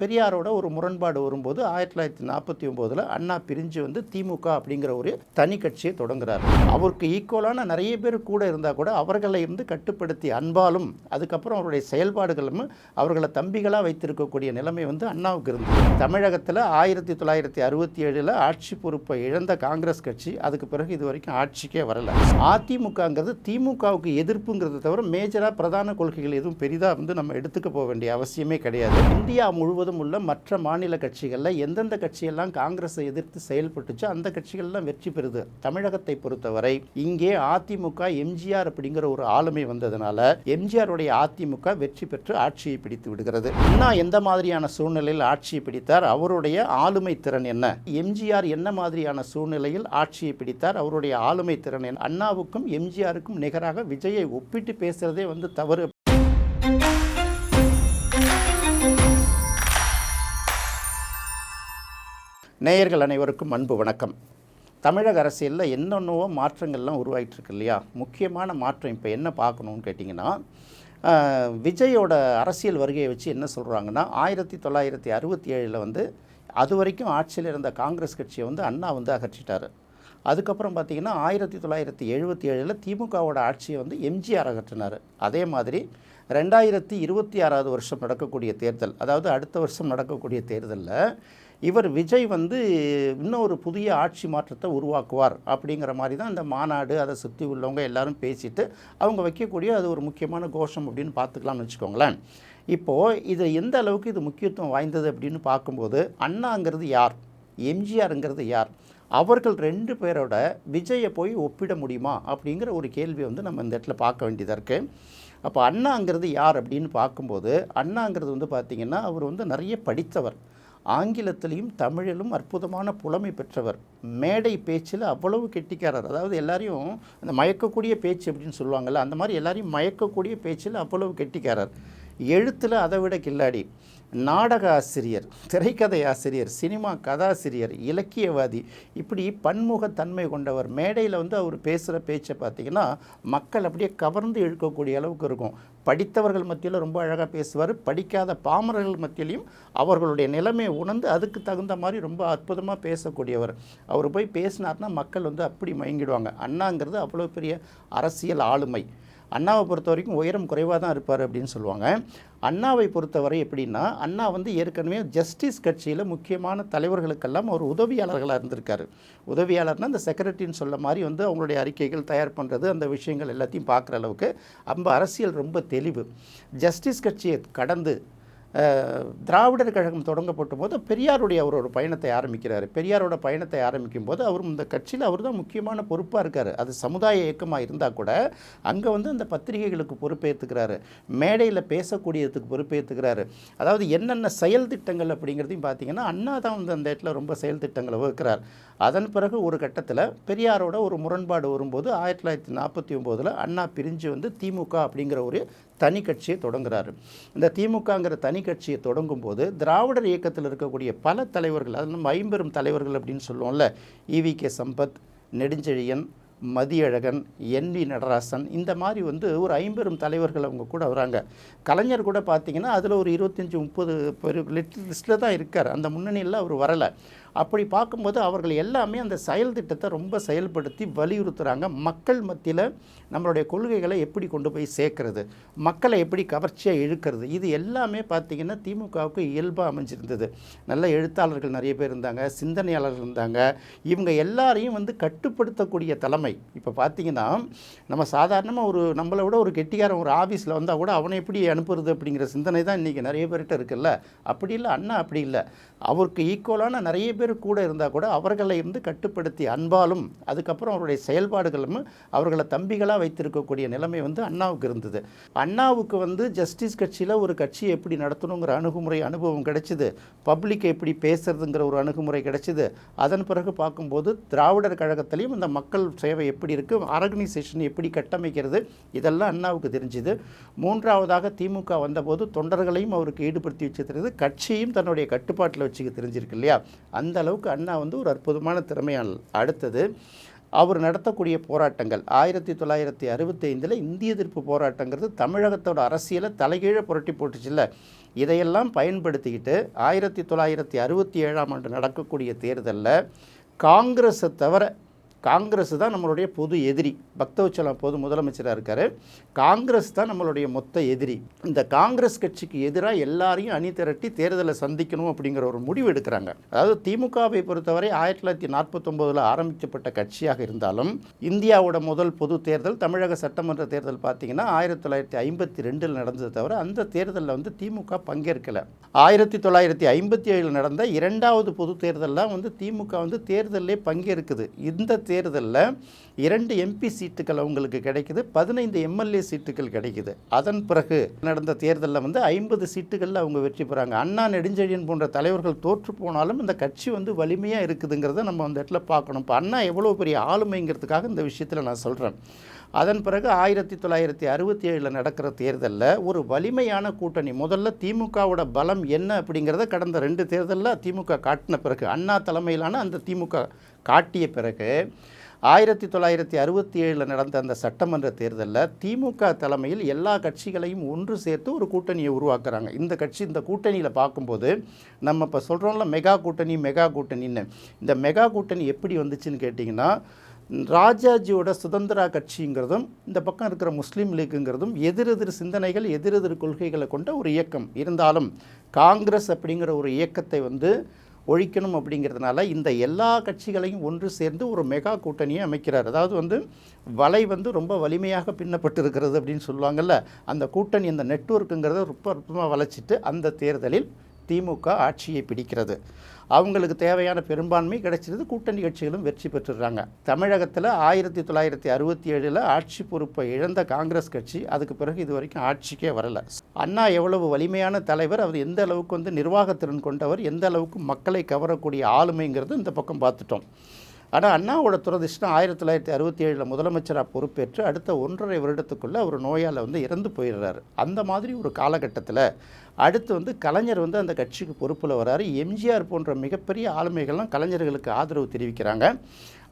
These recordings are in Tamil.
பெரியாரோட ஒரு முரண்பாடு வரும்போது ஆயிரத்தி தொள்ளாயிரத்தி நாற்பத்தி ஒம்போதில் அண்ணா பிரிஞ்சு வந்து திமுக அப்படிங்கிற ஒரு தனி கட்சியை தொடங்குறாரு. அவருக்கு ஈக்குவலான நிறைய பேர் கூட இருந்தால் கூட அவர்களை இருந்து கட்டுப்படுத்தி அன்பாலும் அதுக்கப்புறம் அவருடைய செயல்பாடுகளும் அவர்களை தம்பிகளாக வைத்திருக்கக்கூடிய நிலைமை வந்து அண்ணாவுக்கு இருந்தது தமிழகத்தில் ஆயிரத்தி தொள்ளாயிரத்தி அறுபத்தி ஏழில் ஆட்சி பொறுப்பை இழந்த காங்கிரஸ் கட்சி அதுக்கு பிறகு இது வரைக்கும் ஆட்சிக்கே வரல. அதிமுகங்கிறது திமுகவுக்கு எதிர்ப்புங்கிறத தவிர மேஜராக பிரதான கொள்கைகள் எதுவும் பெரிதாக வந்து நம்ம எடுத்துக்க போக வேண்டிய அவசியமே கிடையாது. இந்தியா முழுவதும் உள்ள மற்ற மாநில கட்சிகளில் எந்தெந்த கட்சியெல்லாம் காங்கிரஸை எதிர்த்து செயல்பட்டுச்சோ அந்த கட்சிகள்லாம் வெற்றி பெறுது. தமிழகத்தை பொறுத்தவரை இங்கே அதிமுக எம்ஜிஆர் அப்படிங்கிற ஒரு ஆளுமை வந்ததுனால எம்ஜிஆருடைய அதிமுக வெற்றி பெற்று ஆட்சியை பிடித்து விடுகிறது. அண்ணா எந்த மாதிரியான சூழ்நிலையில் ஆட்சியை பிடித்தார்? அவருடைய ஆளுமை திறன் என்ன? எம்ஜிஆர் என்ன மாதிரியான சூழ்நிலையில் ஆட்சியை பிடித்தார்? அவருடைய ஆளுமை திறன் என்ன? அண்ணாவுக்கும் எம்ஜிஆருக்கும் நிகராக விஜயை ஒப்பிட்டு பேசுறதே வந்து தவறு. நேயர்கள் அனைவருக்கும் அன்பு வணக்கம். தமிழக அரசியலில் என்னென்னவோ மாற்றங்கள்லாம் உருவாகிட்டுருக்கு இல்லையா? முக்கியமான மாற்றம் இப்போ என்ன பார்க்கணும்னு கேட்டிங்கன்னா விஜயோட அரசியல் வருகையை வச்சு என்ன சொல்கிறாங்கன்னா ஆயிரத்தி தொள்ளாயிரத்தி அறுபத்தி ஏழில் வந்து அது வரைக்கும் ஆட்சியில் இருந்த காங்கிரஸ் கட்சியை வந்து அண்ணா வந்து அகற்றிட்டார். அதுக்கப்புறம் பார்த்திங்கன்னா ஆயிரத்தி தொள்ளாயிரத்தி எழுபத்தி ஏழில் திமுகவோட ஆட்சியை வந்து எம்ஜிஆர் அகற்றினார். அதே மாதிரி ரெண்டாயிரத்தி இருபத்தி ஆறாவது வருஷம் நடக்கக்கூடிய தேர்தல் அதாவது அடுத்த வருஷம் நடக்கக்கூடிய தேர்தலில் இவர் விஜய் வந்து இன்னும் ஒரு புதிய ஆட்சி மாற்றத்தை உருவாக்குவார் அப்படிங்கிற மாதிரி தான் இந்த மாநாடு அதை சுற்றி உள்ளவங்க எல்லாரும் பேசிட்டு அவங்க வைக்கக்கூடிய அது ஒரு முக்கியமான கோஷம் அப்படின்னு பார்த்துக்கலாம்னு வச்சுக்கோங்களேன். இப்போது இது எந்த அளவுக்கு இது முக்கியத்துவம் வாய்ந்தது அப்படின்னு பார்க்கும்போது அண்ணாங்கிறது யார்? எம்ஜிஆருங்கிறது யார்? அவர்கள் ரெண்டு பேரோட விஜயை போய் ஒப்பிட முடியுமா அப்படிங்கிற ஒரு கேள்வி வந்து நம்ம இந்த இடத்துல பார்க்க வேண்டியதாக இருக்குது அப்போ அண்ணாங்கிறது யார் அப்படின்னு பார்க்கும்போது அண்ணாங்கிறது வந்து பார்த்திங்கன்னா அவர் வந்து நிறைய படித்தவர். ஆங்கிலத்திலையும் தமிழிலும் அற்புதமான புலமை பெற்றவர். மேடை பேச்சில் அவ்வளவு கெட்டிக்காரர். அதாவது எல்லாரையும் அந்த மயக்கக்கூடிய பேச்சு அப்படின்னு சொல்லுவாங்கள்ல அந்த மாதிரி எல்லாரையும் மயக்கக்கூடிய பேச்சில் அவ்வளவு கெட்டிக்காரர். எழுத்தில் அதை விட கில்லாடி. நாடக ஆசிரியர் திரைக்கதை ஆசிரியர் சினிமா கதாசிரியர் இலக்கியவாதி இப்படி பன்முகத்தன்மை கொண்டவர். மேடையில் வந்து அவர் பேசுகிற பேச்சை பார்த்தீங்கன்னா மக்கள் அப்படியே கவர்ந்து இழுக்கக்கூடிய அளவுக்கு இருக்கும். படித்தவர்கள் மத்தியில் ரொம்ப அழகாக பேசுவார். படிக்காத பாமரர்கள் மத்தியிலையும் அவர்களுடைய நிலைமையை உணர்ந்து அதுக்கு தகுந்த மாதிரி ரொம்ப அற்புதமாக பேசக்கூடியவர். அவர் போய் பேசினார்னா மக்கள் வந்து அப்படி மயங்கிடுவாங்க. அண்ணாங்கிறது அவ்வளோ பெரிய அரசியல் ஆளுமை. அண்ணாவை பொறுத்த வரைக்கும் உயரம் குறைவாக தான் இருப்பார் அப்படின்னு சொல்லுவாங்க. அண்ணாவை பொறுத்தவரை எப்படின்னா அண்ணா வந்து ஏற்கனவே ஜஸ்டிஸ் கட்சியில் முக்கியமான தலைவர்களுக்கெல்லாம் அவர் உதவியாளர்களாக இருந்திருக்காரு. உதவியாளர்னா அந்த செக்ரட்டரின்னு சொல்ல மாதிரி வந்து அவங்களுடைய அறிக்கைகள் தயார் பண்ணுறது அந்த விஷயங்கள் எல்லாத்தையும் பார்க்குற அளவுக்கு ரொம்ப அரசியல் ரொம்ப தெளிவு. ஜஸ்டிஸ் கட்சியை கடந்து திராவிடர் கழகம் தொடங்கப்பட்ட போது பெரியாருடைய அவர் ஒரு பயணத்தை ஆரம்பிக்கிறார். பெரியாரோட பயணத்தை ஆரம்பிக்கும் போது அவரும் இந்த கட்சியில் அவர் தான் முக்கியமான பொறுப்பாக இருக்கார். அது சமுதாய இயக்கமாக இருந்தால் கூட அங்கே வந்து அந்த பத்திரிகைகளுக்கு பொறுப்பேற்றுக்கிறாரு மேடையில் பேசக்கூடியதுக்கு பொறுப்பேற்றுக்கிறாரு அதாவது என்னென்ன செயல் திட்டங்கள் அப்படிங்கிறதையும் பார்த்தீங்கன்னா அண்ணா தான் வந்து அந்த இடத்துல ரொம்ப செயல் திட்டங்களை வகுக்கிறார். அதன் பிறகு ஒரு கட்டத்தில் பெரியாரோட ஒரு முரண்பாடு வரும்போது ஆயிரத்தி தொள்ளாயிரத்தி நாற்பத்தி ஒம்போதில் அண்ணா பிரிஞ்சு வந்து திமுக அப்படிங்கிற ஒரு தனி கட்சியை தொடங்குறாரு. இந்த திமுகங்கிற தனி கட்சியை தொடங்கும் போது திராவிடர் இயக்கத்தில் இருக்கக்கூடிய பல தலைவர்கள் அது நம்ம ஐம்பெரும் தலைவர்கள் அப்படின்னு சொல்லுவோம்ல E V K Sampath Nedunchezhiyan Mathiyazhagan N V Natarasan இந்த மாதிரி வந்து ஒரு ஐம்பெரும் தலைவர்கள் அவங்க கூட வராங்க. கலைஞர் கூட பார்த்தீங்கன்னா அதில் ஒரு இருபத்தஞ்சி முப்பது பேர் லிஸ்ட்டில் தான் இருக்கார். அந்த முன்னணியில் அவர் வரலை. அப்படி பார்க்கும்போது அவர்கள் எல்லாமே அந்த செயல் திட்டத்தை ரொம்ப செயல்படுத்தி வலியுறுத்துகிறாங்க மக்கள் மத்தியில் நம்மளுடைய கொள்கைகளை எப்படி கொண்டு போய் சேர்க்கறது? மக்களை எப்படி கவர்ச்சியாக இழுக்கிறது? இது எல்லாமே பார்த்திங்கன்னா திமுகவுக்கு இயல்பாக அமைஞ்சிருந்தது. நல்ல எழுத்தாளர்கள் நிறைய பேர் இருந்தாங்க சிந்தனையாளர்கள் இருந்தாங்க. இவங்க எல்லாரையும் வந்து கட்டுப்படுத்தக்கூடிய தலைமை இப்போ பார்த்தீங்கன்னா நம்ம சாதாரணமாக ஒரு நம்மளை விட ஒரு கெட்டிக்காரன் ஒரு ஆஃபீஸில் வந்தால் கூட அவனை எப்படி அனுப்புறது அப்படிங்கிற சிந்தனை தான் இன்றைக்கி நிறைய பேர்கிட்ட இருக்குல்ல? அப்படி இல்லை அண்ணா அப்படி இல்லை. அவருக்கு ஈக்குவலான நிறைய பேர் கூட இருந்தால் கூட அவர்களை இருந்து கட்டுப்படுத்தி அன்பாலும் அதுக்கப்புறம் அவருடைய செயல்பாடுகளும் அவர்களை தம்பிகளாக வைத்திருக்கக்கூடிய நிலைமை வந்து அண்ணாவுக்கு இருந்தது. அண்ணாவுக்கு வந்து ஜஸ்டிஸ் கட்சியில் ஒரு கட்சியை எப்படி நடத்தணுங்கிற அணுகுமுறை அனுபவம் கிடைச்சிது. பப்ளிக் எப்படி பேசுறதுங்கிற ஒரு அணுகுமுறை கிடைச்சிது. அதன் பிறகு பார்க்கும்போது திராவிடர் கழகத்திலையும் இந்த மக்கள் சேவை எப்படி இருக்குது ஆர்கனைசேஷன் எப்படி கட்டமைக்கிறது இதெல்லாம் அண்ணாவுக்கு தெரிஞ்சுது. மூன்றாவதாக திமுக வந்தபோது தொண்டர்களையும் அவருக்கு ஈடுபடுத்தி வச்சு தெரியுது கட்சியும் தன்னுடைய கட்டுப்பாட்டில் வச்சுக்க தெரிஞ்சிருக்கு இல்லையா? அந்த அளவுக்கு அண்ணா வந்து ஒரு அற்புதமான திறமையால் அடுத்தது. அவர் நடத்தக்கூடிய போராட்டங்கள் ஆயிரத்தி தொள்ளாயிரத்தி அறுபத்தைந்தில் இந்திய எதிர்ப்பு போராட்டங்கிறது தமிழகத்தோட அரசியலை தலைகீழ புரட்டி போட்டுச்சுல்ல இதையெல்லாம் பயன்படுத்திக்கிட்டு ஆயிரத்தி தொள்ளாயிரத்தி அறுபத்தி ஏழாம் ஆண்டு நடக்கக்கூடிய தேர்தலில் காங்கிரஸை தவிர காங்கிரஸ் தான் நம்மளுடைய பொது எதிரி. பக்தவச்சலம் பொது முதலமைச்சராக இருக்கார். காங்கிரஸ் தான் நம்மளுடைய மொத்த எதிரி. இந்த காங்கிரஸ் கட்சிக்கு எதிராக எல்லாரையும் அணி திரட்டி தேர்தலை சந்திக்கணும் அப்படிங்கிற ஒரு முடிவு எடுக்கிறாங்க. அதாவது திமுகவை பொறுத்தவரை ஆயிரத்தி தொள்ளாயிரத்தி நாற்பத்தொம்போதில் ஆரம்பிக்கப்பட்ட கட்சியாக இருந்தாலும் இந்தியாவோட முதல் பொது தேர்தல் தமிழக சட்டமன்ற தேர்தல் பார்த்தீங்கன்னா ஆயிரத்தி தொள்ளாயிரத்தி ஐம்பத்தி ரெண்டில் நடந்தது தவிர அந்த தேர்தலில் வந்து திமுக பங்கேற்கலை. ஆயிரத்தி தொள்ளாயிரத்தி ஐம்பத்தி ஏழில் நடந்த இரண்டாவது பொது தேர்தலில் வந்து திமுக வந்து தேர்தலிலே பங்கேற்குது. இந்த தேர்தலில் இரண்டு எம்பி சீட்டுகள் அவங்களுக்கு கிடைக்குது பதினைந்து எம்எல்ஏ சீட்டுகள் கிடைக்குது. அதன் பிறகு நடந்த தேர்தலில் வந்து ஐம்பது சீட்டுகளில் அவங்க வெற்றி பெறாங்க. அண்ணா நெடுஞ்செழியன் போன்ற தலைவர்கள் தோற்று போனாலும் இந்த கட்சி வந்து வலிமையாக இருக்குதுங்கிறத நம்ம அந்த இடத்துல பார்க்கணும். இப்போ அண்ணா எவ்வளோ பெரிய ஆளுமைங்கிறதுக்காக இந்த விஷயத்தில் நான் சொல்கிறேன் அதன் பிறகு ஆயிரத்தி தொள்ளாயிரத்தி அறுபத்தி ஏழில் நடக்கிற தேர்தலில் ஒரு வலிமையான கூட்டணி. முதல்ல திமுகவோட பலம் என்ன அப்படிங்கிறத கடந்த ரெண்டு தேர்தலில் திமுக காட்டின பிறகு அண்ணா தலைமையிலான அந்த திமுக காட்டிய பிறகு ஆயிரத்தி தொள்ளாயிரத்தி அறுபத்தி ஏழில் நடந்த அந்த சட்டமன்ற தேர்தலில் திமுக தலைமையில் எல்லா கட்சிகளையும் ஒன்று சேர்த்து ஒரு கூட்டணியை உருவாக்குறாங்க. இந்த கட்சி இந்த கூட்டணியில் பார்க்கும்போது நம்ம இப்போ சொல்கிறோம்ல மெகா கூட்டணி மெகா கூட்டணின்னு. இந்த மெகா கூட்டணி எப்படி வந்துச்சுன்னு கேட்டிங்கன்னா ராஜாஜியோட சுதந்திரா கட்சிங்கிறதும் இந்த பக்கம் இருக்கிற முஸ்லீம் லீக்குங்கிறதும் எதிரெதிர் சிந்தனைகள் எதிரெதிர் கொள்கைகளை கொண்ட ஒரு இயக்கம். இருந்தாலும் காங்கிரஸ் அப்படிங்கிற ஒரு இயக்கத்தை வந்து ஒழிக்கணும் அப்படிங்கிறதுனால இந்த எல்லா கட்சிகளையும் ஒன்று சேர்ந்து ஒரு மெகா கூட்டணியை அமைக்கிறார். அதாவது வந்து வலை வந்து ரொம்ப வலிமையாக பின்னப்பட்டு இருக்கிறது அப்படின்னு சொல்லுவாங்கல்ல அந்த கூட்டணி அந்த நெட்வொர்க்குங்கிறத ரொம்ப அற்புதமாக வளைச்சிட்டு அந்த தேர்தலில் திமுக ஆட்சியை பிடிக்கிறது. அவங்களுக்கு தேவையான பெரும்பான்மை கிடைச்சிருது. கூட்டணி கட்சிகளும் வெற்றி பெற்றுடுறாங்க. தமிழகத்தில் ஆயிரத்தி தொள்ளாயிரத்தி அறுபத்தி ஏழில் ஆட்சி பொறுப்பை இழந்த காங்கிரஸ் கட்சி அதுக்கு பிறகு இது வரைக்கும் ஆட்சிக்கே வரல. அண்ணா எவ்வளவு வலிமையான தலைவர் அவர் எந்த அளவுக்கு வந்து நிர்வாகத்திறன் கொண்டவர் எந்த அளவுக்கு மக்களை கவரக்கூடிய ஆளுமைங்கிறது இந்த பக்கம் பார்த்துட்டோம். ஆனால் அண்ணாவோட துரதிர்ஷ்டம் ஆயிரத்தி தொள்ளாயிரத்தி அறுபத்தி ஏழில் முதலமைச்சராக பொறுப்பேற்று அடுத்த ஒன்றரை வருடத்துக்குள்ளே அவர் நோயால் வந்து இறந்து போயிடுறாரு. அந்த மாதிரி ஒரு காலகட்டத்தில் அடுத்து வந்து கலைஞர் வந்து அந்த கட்சிக்கு பொறுப்பில் வராரு. எம்ஜிஆர் போன்ற மிகப்பெரிய ஆளுமைகள்லாம் கலைஞர்களுக்கு ஆதரவு தெரிவிக்கிறாங்க.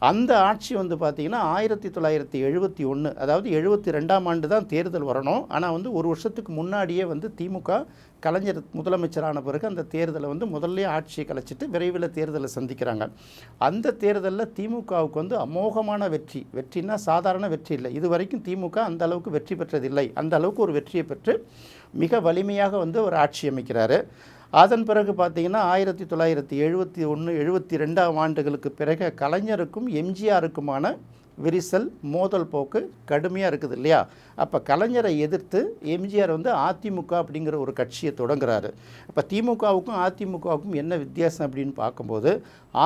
அந்த ஆட்சி வந்து பார்த்திங்கன்னா ஆயிரத்தி தொள்ளாயிரத்தி எழுபத்தி ஒன்று அதாவது எழுபத்தி ரெண்டாம் ஆண்டு தான் தேர்தல் வரணும். ஆனால் வந்து ஒரு வருஷத்துக்கு முன்னாடியே வந்து திமுக கலைஞர் முதலமைச்சரான பிறகு அந்த தேர்தலை வந்து முதல்ல ஆட்சியை கலைச்சிட்டு விரைவில் தேர்தலை சந்திக்கிறாங்க. அந்த தேர்தலில் திமுகவுக்கு வந்து அமோகமான வெற்றி. வெற்றினா சாதாரண வெற்றி இல்லை. இது வரைக்கும் திமுக அந்த அளவுக்கு வெற்றி பெற்றதில்லை. அந்த அளவுக்கு ஒரு வெற்றியை பெற்று மிக வலிமையாக வந்து ஒரு ஆட்சி அமைக்கிறாரு. அதன் பிறகு பார்த்தீங்கன்னா ஆயிரத்தி தொள்ளாயிரத்தி எழுபத்தி ஒன்று எழுபத்தி ரெண்டாம் ஆண்டுகளுக்கு பிறகு கலைஞருக்கும் எம்ஜிஆருக்குமான விரிசல் மோதல் போக்கு கடுமையாக இருக்குது இல்லையா? அப்போ கலைஞரை எதிர்த்து எம்ஜிஆர் வந்து அதிமுக அப்படிங்கிற ஒரு கட்சியை தொடங்குறாரு. அப்போ திமுகவுக்கும் அதிமுகவுக்கும் என்ன வித்தியாசம் அப்படின்னு பார்க்கும்போது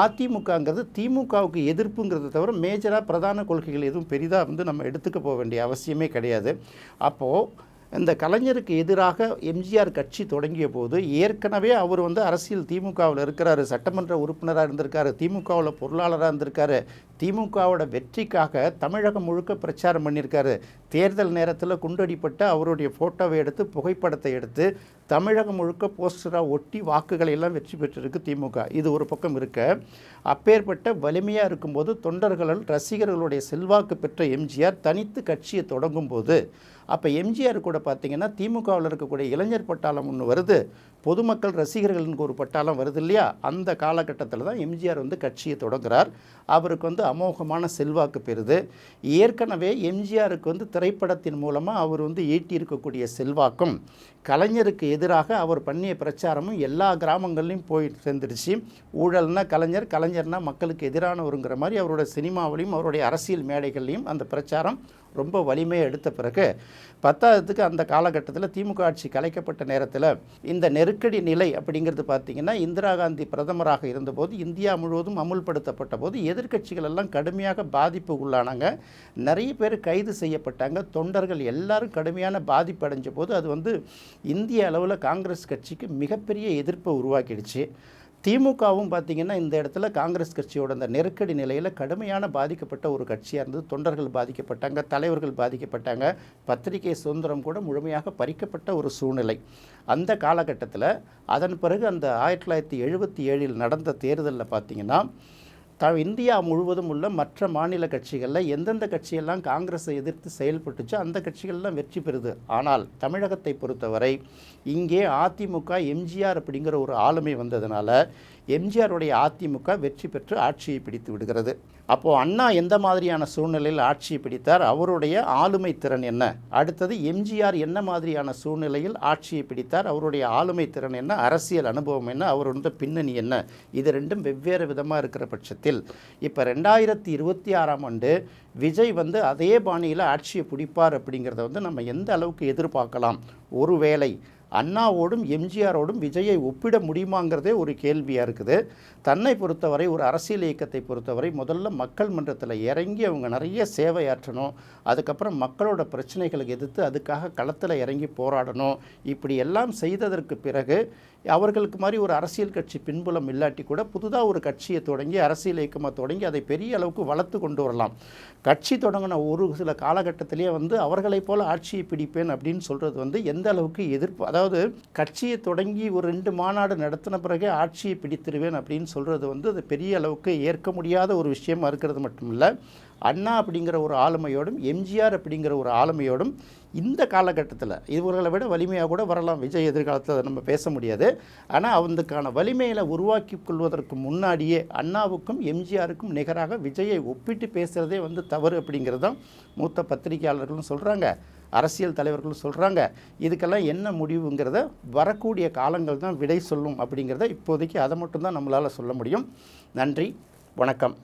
அதிமுகங்கிறது திமுகவுக்கு எதிர்ப்புங்கிறத தவிர மேஜராக பிரதான கொள்கைகள் எதுவும் பெரிதாக வந்து நம்ம எடுத்துக்க போக வேண்டிய அவசியமே கிடையாது. அப்போது இந்த கலைஞருக்கு எதிராக எம்ஜிஆர் கட்சி தொடங்கிய போது ஏற்கனவே அவர் வந்து அரசியல் திமுகவில் இருக்கிறாரு சட்டமன்ற உறுப்பினராக இருந்திருக்காரு திமுகவில் பொருளாளராக இருந்திருக்காரு. திமுகவோட வெற்றிக்காக தமிழகம் முழுக்க பிரச்சாரம் பண்ணியிருக்காரு. தேர்தல் நேரத்தில் குண்டடிப்பட்ட அவருடைய ஃபோட்டோவை எடுத்து புகைப்படத்தை எடுத்து தமிழகம் முழுக்க போஸ்டராக ஒட்டி வாக்குகளை எல்லாம் வெற்றி பெற்றிருக்கு திமுக. இது ஒரு பக்கம் இருக்க. அப்பேற்பட்ட வலிமையாக இருக்கும்போது தொண்டர்களால் ரசிகர்களுடைய செல்வாக்கு பெற்ற எம்ஜிஆர் தனித்து கட்சியை தொடங்கும் போது அப்போ எம்ஜிஆர் கூட பார்த்தீங்கன்னா திமுகவில் இருக்கக்கூடிய இளைஞர் பட்டாளம் ஒன்று வருது. பொதுமக்கள் ரசிகர்களுக்கு ஒரு பட்டாளம் வருது இல்லையா? அந்த காலகட்டத்தில் தான் எம்ஜிஆர் வந்து கட்சியை தொடங்குறார். அவருக்கு வந்து அமோகமான செல்வாக்கு பெறுது. ஏற்கனவே எம்ஜிஆருக்கு வந்து திரைப்படத்தின் மூலமாக அவர் வந்து ஈட்டியிருக்கக்கூடிய செல்வாக்கும் கலைஞருக்கு எதிராக அவர் பண்ணிய பிரச்சாரமும் எல்லா கிராமங்கள்லையும் போய் சேர்ந்துருச்சு. ஊழல்னா கலைஞர் கலைஞர்னா மக்களுக்கு எதிரானவருங்கிற மாதிரி அவரோட சினிமாவிலையும் அவருடைய அரசியல் மேடைகள்லையும் அந்த பிரச்சாரம் ரொம்ப வலிமையை எடுத்த பிறகு பத்தாவதுக்கு அந்த காலகட்டத்தில் திமுக ஆட்சி கலைக்கப்பட்ட நேரத்தில் இந்த நெருக்கடி நிலை அப்படிங்கிறது பார்த்திங்கன்னா இந்திரா காந்தி பிரதமராக இருந்தபோது இந்தியா முழுவதும் அமுல்படுத்தப்பட்ட போது எதிர்க்கட்சிகள் எல்லாம் கடுமையாக பாதிப்பு உள்ளானாங்க. நிறைய பேர் கைது செய்யப்பட்டாங்க. தொண்டர்கள் எல்லாரும் கடுமையான பாதிப்பு அடைஞ்ச போது அது வந்து இந்திய அளவில் காங்கிரஸ் கட்சிக்கு மிகப்பெரிய எதிர்ப்பை உருவாக்கிடுச்சு. திமுகவும் பார்த்திங்கன்னா இந்த இடத்துல காங்கிரஸ் கட்சியோட அந்த நெருக்கடி நிலையில் கடுமையான பாதிக்கப்பட்ட ஒரு கட்சியாக இருந்தது. தொண்டர்கள் பாதிக்கப்பட்டாங்க தலைவர்கள் பாதிக்கப்பட்டாங்க. பத்திரிகை சுதந்திரம் கூட முழுமையாக பறிக்கப்பட்ட ஒரு சூழ்நிலை. அந்த காலகட்டத்தில் அதன் பிறகு அந்த ஆயிரத்தி தொள்ளாயிரத்தி எழுபத்தி ஏழில் நடந்த தேர்தலில் பார்த்திங்கன்னா த இந்தியா முழுவதும் உள்ள மற்ற மாநில கட்சிகளில் எந்தெந்த கட்சியெல்லாம் காங்கிரஸை எதிர்த்து செயல்பட்டுச்சோ அந்த கட்சிகள்லாம் வெற்றி பெறுது. ஆனால் தமிழகத்தை பொறுத்தவரை இங்கே அதிமுக எம்ஜிஆர் அப்படிங்கிற ஒரு ஆளுமை வந்ததுனால எம்ஜிஆருடைய அதிமுக வெற்றி பெற்று ஆட்சியை பிடித்து விடுகிறது. அப்போது அண்ணா எந்த மாதிரியான சூழ்நிலையில் ஆட்சியை பிடித்தார்? அவருடைய ஆளுமை திறன் என்ன? அடுத்தது எம்ஜிஆர் என்ன மாதிரியான சூழ்நிலையில் ஆட்சியை பிடித்தார்? அவருடைய ஆளுமை திறன் என்ன? அரசியல் அனுபவம் என்ன? அவருடைய பின்னணி என்ன? இது ரெண்டும் வெவ்வேறு விதமாக இருக்கிற பட்சத்தில் இப்போ ரெண்டாயிரத்தி இருபத்தி ஆறாம் ஆண்டு விஜய் வந்து அதே பாணியில் ஆட்சியை பிடிப்பார் அப்படிங்கிறத வந்து நம்ம எந்த அளவுக்கு எதிர்பார்க்கலாம்? ஒருவேளை அண்ணாவோடும் எம்ஜிஆரோடும் விஜயை ஒப்பிட முடியுமாங்கிறதே ஒரு கேள்வியாக இருக்குது. தன்னை பொறுத்தவரை ஒரு அரசியல் இயக்கத்தை பொறுத்தவரை முதல்ல மக்கள் மன்றத்தில் இறங்கி அவங்க நிறைய சேவையாற்றணும் அதுக்கப்புறம் மக்களோட பிரச்சனைகளை எதிர்த்து அதுக்காக களத்தில் இறங்கி போராடணும். இப்படி எல்லாம் செய்ததற்கு பிறகு அவர்களுக்கு மாதிரி ஒரு அரசியல் கட்சி பின்புலம் இல்லாட்டி கூட புதுதாக ஒரு கட்சியை தொடங்கி அரசியல் இயக்கமாக தொடங்கி அதை பெரிய அளவுக்கு வளர்த்து கொண்டு வரலாம். கட்சி தொடங்கின ஒரு சில காலகட்டத்திலேயே வந்து அவர்களைப் போல ஆட்சியை பிடிப்பேன் அப்படின்னு சொல்கிறது வந்து எந்த அளவுக்கு எதிர்ப்பு அதாவது கட்சியை தொடங்கி ஒரு ரெண்டு மாநாடு நடத்தின பிறகே ஆட்சியை பிடித்திருவேன் அப்படின்னு சொல்கிறது வந்து அது பெரிய அளவுக்கு ஏற்க முடியாத ஒரு விஷயமா இருக்கிறது மட்டும் இல்லை அண்ணா அப்படிங்கிற ஒரு ஆளுமையோடும் எம்ஜிஆர் அப்படிங்கிற ஒரு ஆளுமையோடும் இந்த காலகட்டத்தில் இவர்களை விட வலிமையாக கூட வரலாம். விஜய் எதிர்காலத்தில் நம்ம பேச முடியாது. ஆனால் அவனுக்கான வலிமையில் உருவாக்கி கொள்வதற்கு முன்னாடியே அண்ணாவுக்கும் எம்ஜிஆருக்கும் நிகராக விஜயை ஒப்பிட்டு பேசுகிறதே வந்து தவறு அப்படிங்கிறது தான் மூத்த பத்திரிகையாளர்களும் சொல்கிறாங்க அரசியல் தலைவர்களும் சொல்கிறாங்க இதுக்கெல்லாம் என்ன முடிவுங்கிறத வரக்கூடிய காலங்கள் தான் விடை சொல்லும் அப்படிங்கிறத இப்போதைக்கு அதை மட்டும்தான் நம்மளால் சொல்ல முடியும். நன்றி வணக்கம்.